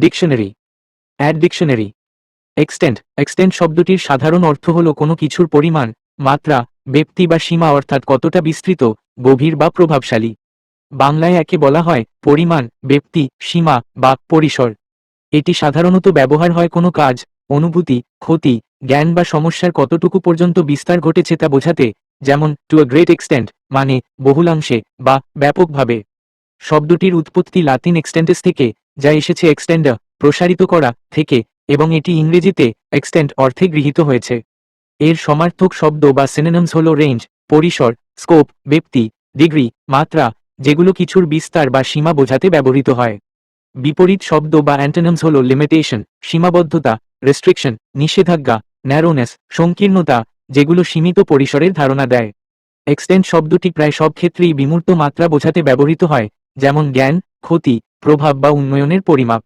Dictionary add dictionary extent extent শব্দটির সাধারণ অর্থ হল কোনো কিছুর পরিমাণ, মাত্রা, ব্যক্তি বা সীমা অর্থাৎ কতটা বিস্তৃত, গভীর বা প্রভাবশালী। বাংলায় একে বলা হয় পরিমাণ, ব্যক্তি, সীমা বা পরিসর। এটি সাধারণত ব্যবহার হয় কোনো কাজ, অনুভূতি, ক্ষতি, জ্ঞান বা সমস্যার কতটুকু পর্যন্ত বিস্তার ঘটেছে তা বোঝাতে, যেমন টু আ গ্রেট এক্সটেন্ট মানে বহুলাংশে বা ব্যাপকভাবে। শব্দটির উৎপত্তি লাতিন এক্সটেন্টেস থেকে যা এসেছে এক্সটেন্ডার প্রসারিত করা, থেকে, এবং এটি ইংরেজিতে এক্সটেন্ড অর্থে গৃহীত হয়েছে। এর সমার্থক শব্দ বা সিনোনিমস হল রেঞ্জ পরিসর স্কোপ ব্যক্তি ডিগ্রি মাত্রা, যেগুলো কিছুর বিস্তার বা সীমা বোঝাতে ব্যবহৃত হয়। বিপরীত শব্দ বা অ্যান্টোনিমস হল লিমিটেশন সীমাবদ্ধতা রেস্ট্রিকশন নিষেধাজ্ঞা ন্যারোনেস সংকীর্ণতা, যেগুলো সীমিত পরিসরের ধারণা দেয়। এক্সটেন্ট শব্দটি প্রায় সব ক্ষেত্রেই বিমূর্ত মাত্রা বোঝাতে ব্যবহৃত হয়, যেমন জ্ঞান, ক্ষতি প্রভাব বা উন্নয়নের পরিমাপ।